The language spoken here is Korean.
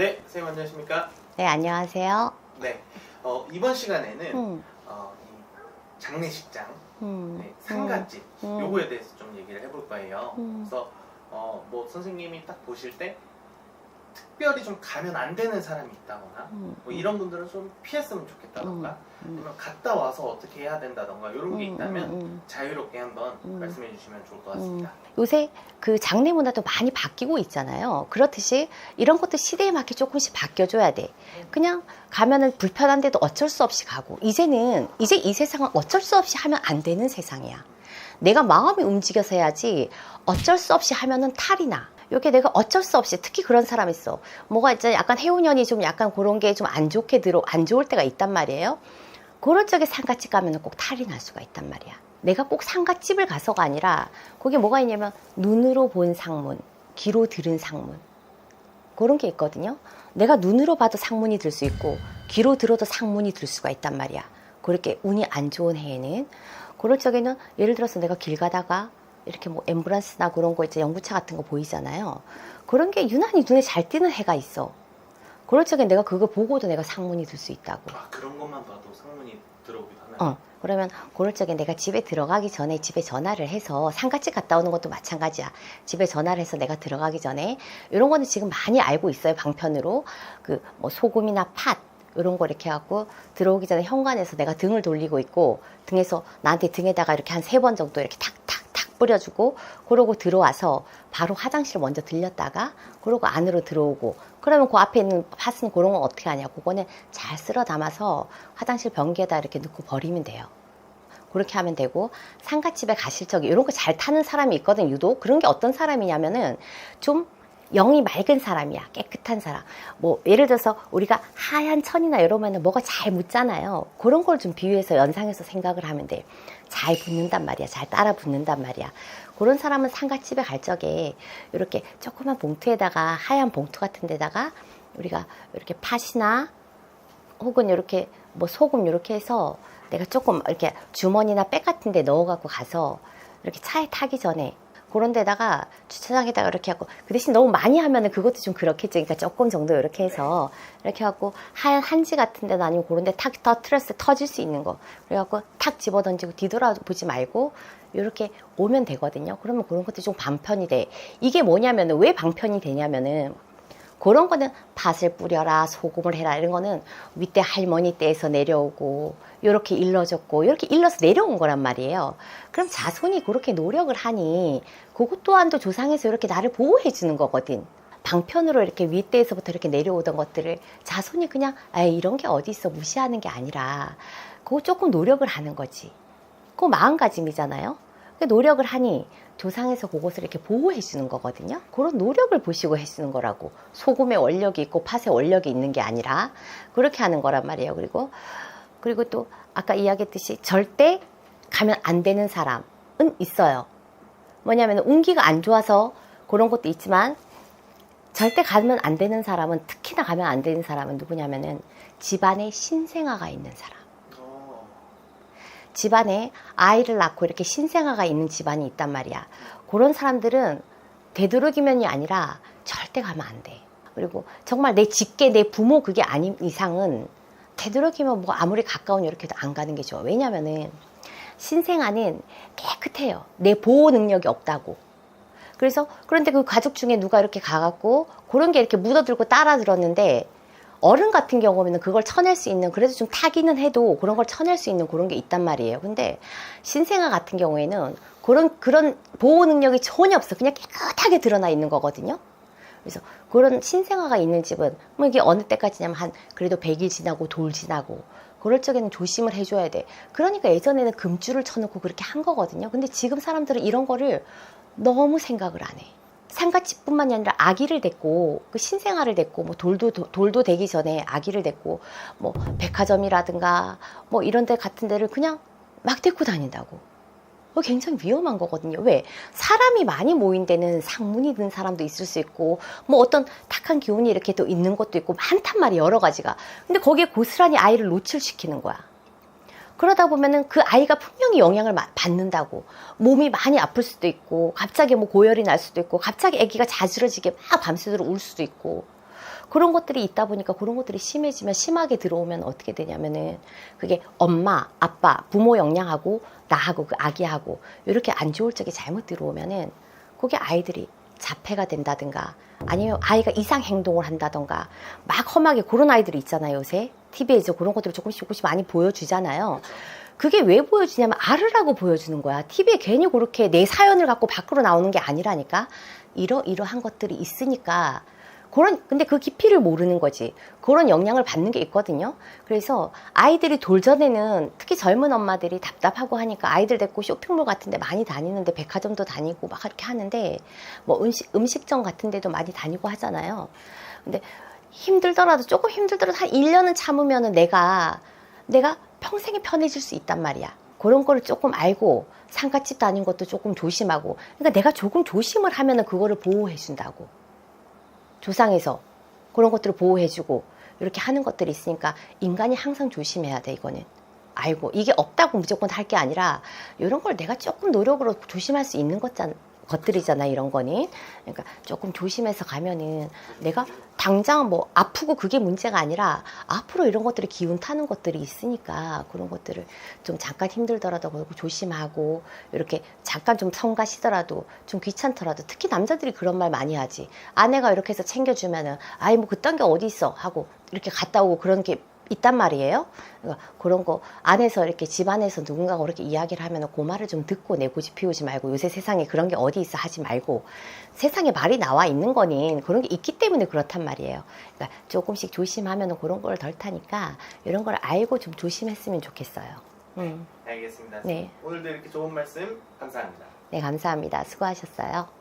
네, 선생님 안녕하십니까? 네, 안녕하세요. 네, 어, 이번 시간에는 음, 어, 이 장례식장, 음, 네, 상가집 음. 요거에 대해서 좀 얘기를 해볼 거예요. 음. 그래서 어, 뭐 선생님이 딱 보실 때 특별히 좀 가면 안 되는 사람이 있다거나 음, 뭐 이런 분들은 좀 피했으면 좋겠다던가 음. 아니면 갔다 와서 어떻게 해야 된다던가 이런 게 음, 있다면 음, 음. 자유롭게 한번 음. 말씀해 주시면 좋을 것 같습니다. 요새 그 장례 문화도 많이 바뀌고 있잖아요. 그렇듯이 이런 것도 시대에 맞게 조금씩 바뀌어줘야 돼. 그냥 가면은 불편한데도 어쩔 수 없이 가고 이제는 이제 이 세상은 어쩔 수 없이 하면 안 되는 세상이야. 내가 마음이 움직여서 해야지 어쩔 수 없이 하면은 탈이 나. 이게 내가 어쩔 수 없이 특히 그런 사람 있어. 뭐가 있잖아. 약간 해운년이 좀 약간 그런 게 좀 안 좋게 들어 안 좋을 때가 있단 말이에요. 그럴 적에 상가집 가면은 꼭 탈이 날 수가 있단 말이야. 내가 꼭 상가집을 가서가 아니라 거기 뭐가 있냐면 눈으로 본 상문, 귀로 들은 상문 그런 게 있거든요. 내가 눈으로 봐도 상문이 들 수 있고 귀로 들어도 상문이 들 수가 있단 말이야. 그렇게 운이 안 좋은 해에는 그럴 적에는 예를 들어서 내가 길 가다가 이렇게 뭐 앰뷸런스나 그런 거 있죠 연구차 같은 거 보이잖아요. 그런 게 유난히 눈에 잘 띄는 해가 있어. 그럴 적에 내가 그거 보고도 내가 상문이 들 수 있다고. 아, 그런 것만 봐도 상문이 들어오기도 하나요? 어, 그러면 그럴 적에 내가 집에 들어가기 전에 집에 전화를 해서 상가집 갔다 오는 것도 마찬가지야. 집에 전화를 해서 내가 들어가기 전에 이런 거는 지금 많이 알고 있어요. 방편으로 그 뭐 소금이나 팥 이런 거 이렇게 하고 들어오기 전에 현관에서 내가 등을 돌리고 있고 등에서 나한테 등에다가 이렇게 한 세 번 정도 이렇게 탁탁탁 뿌려주고 그러고 들어와서 바로 화장실 먼저 들렸다가 그러고 안으로 들어오고 그러면 그 앞에 있는 팥은 그런 건 어떻게 하냐? 그거는 잘 쓸어 담아서 화장실 변기에다 이렇게 넣고 버리면 돼요. 그렇게 하면 되고 상가집에 가실 적에 이런 거 잘 타는 사람이 있거든 유독. 그런 게 어떤 사람이냐면은 좀 영이 맑은 사람이야. 깨끗한 사람. 뭐 예를 들어서 우리가 하얀 천이나 이러면은 뭐가 잘 묻잖아요. 그런 걸 좀 비유해서 연상해서 생각을 하면 돼 잘 붙는단 말이야. 잘 따라 붙는단 말이야. 그런 사람은 상가집에 갈 적에 이렇게 조그만 봉투에다가 하얀 봉투 같은 데다가 우리가 이렇게 팥이나 혹은 이렇게 뭐 소금 이렇게 해서 내가 조금 이렇게 주머니나 백 같은 데 넣어 갖고 가서 이렇게 차에 타기 전에 그런 데다가 주차장에다가 이렇게 하고 그 대신 너무 많이 하면은 그것도 좀 그렇겠죠. 그러니까 조금 정도 이렇게 해서 이렇게 하고 하얀 한지 같은 데나 아니면 그런 데 탁 터트렸을 때 터질 수 있는 거. 그래갖고 탁 집어 던지고 뒤돌아보지 말고 이렇게 오면 되거든요. 그러면 그런 것도 좀 방편이 돼. 이게 뭐냐면은 왜 방편이 되냐면은 그런 거는 팥을 뿌려라, 소금을 해라 이런 거는 윗대 할머니 때에서 내려오고 이렇게 일러졌고 이렇게 일러서 내려온 거란 말이에요. 그럼 자손이 그렇게 노력을 하니 그것 또한도 조상에서 이렇게 나를 보호해 주는 거거든. 방편으로 이렇게 윗대에서부터 이렇게 내려오던 것들을 자손이 그냥 아 이런 게 어디 있어 무시하는 게 아니라 그거 조금 노력을 하는 거지. 그거 마음가짐이잖아요. 그 노력을 하니 조상에서 그것을 이렇게 보호해 주는 거거든요. 그런 노력을 보시고 해 주는 거라고. 소금에 원력이 있고 팥에 원력이 있는 게 아니라 그렇게 하는 거란 말이에요. 그리고 그리고 또 아까 이야기했듯이 절대 가면 안 되는 사람은 있어요. 뭐냐면 운기가 안 좋아서 그런 것도 있지만 절대 가면 안 되는 사람은 특히나 가면 안 되는 사람은 누구냐면은 집안에 신생아가 있는 사람. 어, 집안에 아이를 낳고 이렇게 신생아가 있는 집안이 있단 말이야. 그런 사람들은 되도록이면이 아니라 절대 가면 안 돼. 그리고 정말 내 직계, 내 부모 그게 아닌 이상은 되도록이면 뭐 아무리 가까운 이렇게 도 안 가는 게 좋아. 왜냐면은 신생아는 깨끗해요. 내 보호 능력이 없다고. 그래서 그런데 그 가족 중에 누가 이렇게 가갖고 그런 게 이렇게 묻어들고 따라 들었는데 어른 같은 경우에는 그걸 쳐낼 수 있는 그래도 좀 타기는 해도 그런 걸 쳐낼 수 있는 그런 게 있단 말이에요. 근데 신생아 같은 경우에는 그런 그런 보호 능력이 전혀 없어. 그냥 깨끗하게 드러나 있는 거거든요. 그래서 그런 신생아가 있는 집은 뭐 이게 어느 때까지냐면 한 그래도 100일 지나고 돌 지나고 그럴 적에는 조심을 해줘야 돼. 그러니까 예전에는 금줄을 쳐놓고 그렇게 한 거거든요. 근데 지금 사람들은 이런 거를 너무 생각을 안 해. 상가집뿐만이 아니라 아기를 데리고 그 신생아를 데리고 뭐 돌도 도- 돌도 되기 전에 아기를 데리고 뭐 백화점이라든가 뭐 이런 데 같은 데를 그냥 막 데리고 다닌다고. 그거 굉장히 위험한 거거든요. 왜? 사람이 많이 모인 데는 상문이 든 사람도 있을 수 있고, 뭐 어떤 탁한 기운이 이렇게 또 있는 것도 있고, 많단 말이에요. 여러 가지가. 근데 거기에 고스란히 아이를 노출시키는 거야. 그러다 보면은 그 아이가 분명히 영향을 마- 받는다고. 몸이 많이 아플 수도 있고, 갑자기 뭐 고열이 날 수도 있고, 갑자기 아기가 자지러지게 막 밤새도록 울 수도 있고. 그런 것들이 있다 보니까 그런 것들이 심해지면 심하게 들어오면 어떻게 되냐면은 그게 엄마, 아빠, 부모 영향하고 나하고 그 아기하고 이렇게 안 좋을 적이 잘못 들어오면은 그게 아이들이 자폐가 된다든가 아니면 아이가 이상 행동을 한다던가 막 험하게 그런 아이들이 있잖아요 요새. TV에서 그런 것들을 조금씩 조금씩 많이 보여주잖아요. 그게 왜 보여주냐면 알으라고 보여주는 거야. TV에 괜히 그렇게 내 사연을 갖고 밖으로 나오는 게 아니라니까. 이러이러한 것들이 있으니까 그런 근데 그 깊이를 모르는 거지. 그런 영향을 받는 게 있거든요. 그래서 아이들이 돌전에는 특히 젊은 엄마들이 답답하고 하니까 아이들 데리고 쇼핑몰 같은 데 많이 다니는데 백화점도 다니고 막 이렇게 하는데 뭐 음식 음식점 같은 데도 많이 다니고 하잖아요. 근데 힘들더라도 조금 힘들더라도 한 1년은 참으면은 내가 내가 평생이 편해질 수 있단 말이야. 그런 거를 조금 알고 상가집 다닌 것도 조금 조심하고. 그러니까 내가 조금 조심을 하면은 그거를 보호해 준다고 조상에서 그런 것들을 보호해주고 이렇게 하는 것들이 있으니까 인간이 항상 조심해야 돼 이거는. 알고 이게 없다고 무조건 할 게 아니라 이런 걸 내가 조금 노력으로 조심할 수 있는 것잖, 것들이잖아 이런 거는. 그러니까 조금 조심해서 가면은 내가 당장 뭐 아프고 그게 문제가 아니라 앞으로 이런 것들이 기운 타는 것들이 있으니까 그런 것들을 좀 잠깐 힘들더라도 그거 조심하고 이렇게 잠깐 좀 성가 시더라도 좀 귀찮더라도 특히 남자들이 그런 말 많이 하지. 아내가 이렇게 해서 챙겨주면은 아이 뭐 그딴 게 어디 있어? 하고 이렇게 갔다 오고 그런 게 있단 말이에요. 그러니까 그런 거 안에서 이렇게 집안에서 누군가가 그렇게 이야기를 하면 그 말을 좀 듣고 내 고집 피우지 말고 요새 세상에 그런 게 어디 있어 하지 말고 세상에 말이 나와 있는 거는 그런 게 있기 때문에 그렇단 말이에요. 그러니까 조금씩 조심하면 그런 걸 덜 타니까 이런 걸 알고 좀 조심했으면 좋겠어요. 음, 알겠습니다. 네. 오늘도 이렇게 좋은 말씀 감사합니다. 네 감사합니다. 수고하셨어요.